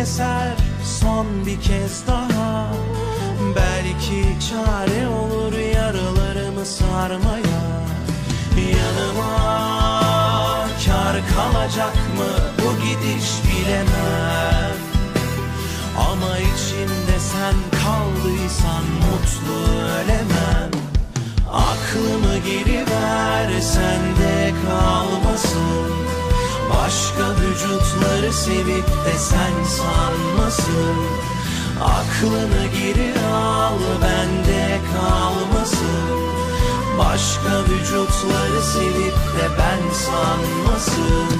eser son bir kez daha. Belki çare olur yaralarımı sarmaya. Yanıma kar kalacak mı? Bu gidiş bilemem. Ama içimde sen kaldıysan mutlu ölemem. Aklımı geri ver vücutları sevip de sen sanmasın. Aklını geri al bende kalmasın. Başka vücutları sevip de ben sanmasın